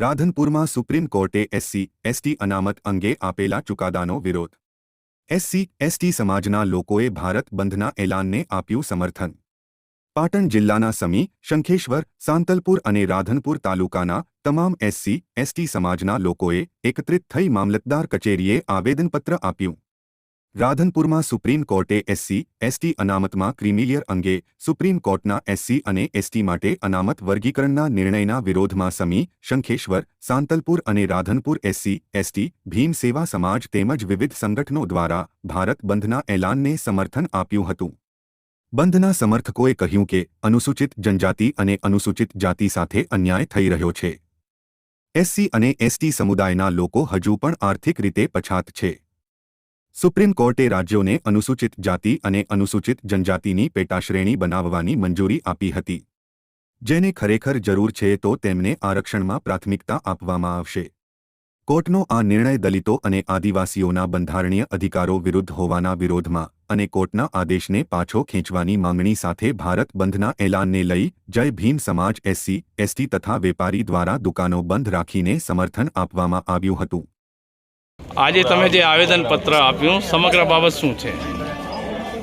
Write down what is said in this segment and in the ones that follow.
રાધનપુરમાં supreme કોર્ટે SC, ST અનામત અંગે આપેલા ચુકાદાનો વિરોધ. એસસી, એસટી સમાજના લોકોએ ભારત બંધના એલાનને આપ્યું સમર્થન. પાટણ જિલ્લાના સમી, શંખેશ્વર, સાંતલપુર અને રાધનપુર તાલુકાના તમામ એસસી, એસટી સમાજના લોકોએ એકત્રિત થઈ મામલતદાર કચેરીએ આવેદનપત્ર આપ્યું. રાધનપુરમાં સુપ્રીમ કોર્ટે એસસી, એસટી અનામતમાં ક્રિમિલિયર અંગે સુપ્રીમ કોર્ટના એસસી અને એસટી માટે અનામત વર્ગીકરણના નિર્ણયના વિરોધમાં સમી, શંખેશ્વર, સાંતલપુર અને રાધનપુર એસસી, એસટી, ભીમ સેવા સમાજ તેમજ વિવિધ સંગઠનો દ્વારા ભારત બંધના એલાનને સમર્થન આપ્યું હતું. બંધના સમર્થકોએ કહ્યું કે, અનુસૂચિત જનજાતિ અને અનુસૂચિત જાતિ સાથે અન્યાય થઈ રહ્યો છે. એસસી અને એસટી સમુદાયના લોકો હજુ પણ આર્થિક રીતે પછાત છે. સુપ્રીમ કોર્ટે રાજ્યોને અનુસૂચિત જાતિ અને અનુસૂચિત જનજાતિની પેટાશ્રેણી બનાવવાની મંજૂરી આપી હતી. જેને ખરેખર જરૂર છે તો તેમને આરક્ષણમાં પ્રાથમિકતા આપવામાં આવશે. કોર્ટનો આ નિર્ણય દલિતો અને આદિવાસીઓના બંધારણીય અધિકારો વિરુદ્ધ હોવાના વિરોધમાં અને કોર્ટના આદેશને પાછો ખેંચવાની માંગણી સાથે ભારત બંધના એલાનને લઈ જય ભીમ સમાજ એસસી, એસટી તથા વેપારી દ્વારા દુકાનો બંધ રાખીને સમર્થન આપવામાં આવ્યું હતું. આજે તમે જે આવેદન પત્ર આપ્યું, સમગ્ર બાબત શું છે?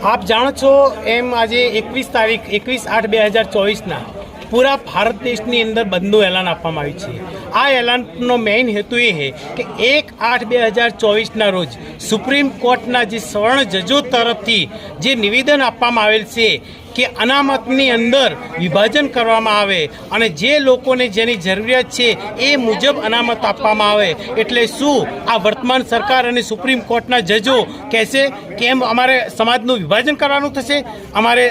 આપ જાણો છો એમ આજે એકવીસ તારીખ, એકવીસ આઠ બે હજાર ચોવીસના પૂરા ભારત દેશની અંદર બંધનું એલાન આપવામાં આવ્યું છે. આ એલાનનો મેઇન હેતુ એ છે કે એક આઠ બે હજાર ચોવીસના રોજ સુપ્રીમ કોર્ટના જે સ્વર્ણ જજો તરફથી જે નિવેદન આપવામાં આવેલ છે કે અનામતની અંદર વિભાજન કરવામાં આવે અને જે લોકોને જેની જરૂરિયાત છે એ મુજબ અનામત આપવામાં આવે. એટલે શું આ વર્તમાન સરકાર અને સુપ્રીમ કોર્ટના જજો કહેશે કે એમ અમારે સમાજનું વિભાજન કરવાનું થશે? અમારે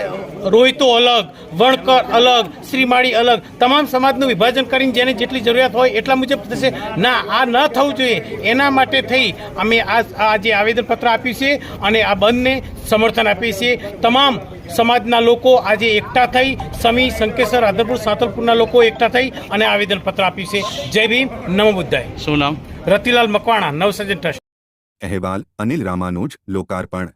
રોહિતો અલગ, વણકર અલગ, શ્રીમાળી અલગ, તમામ સમાજનું વિભાજન કરીને જેને જેટલી જરૂરિયાત હોય એટલા મુજબ થશે. ના, આ ન થવું જોઈએ. એના માટે થઈ અમે આ આજે આવેદનપત્ર આપ્યું છે અને આ બંધને સમર્થન આપીએ છીએ. તમામ સમાજના લોકો આજે એકઠા થઈ સમી સંકેશ્વર આદરપુર સાતલપુરના લોકો એકઠા થઈ અને આવેદનપત્ર આપ્યું છે. જય ભીમ નમો બુદ્ધાય. શું નામ? રતિલાલ મકવાણા નવસર્જન ટ્રસ્ટ. અહેવાલ અનિલ રામાનુજ લોકાર્પણ.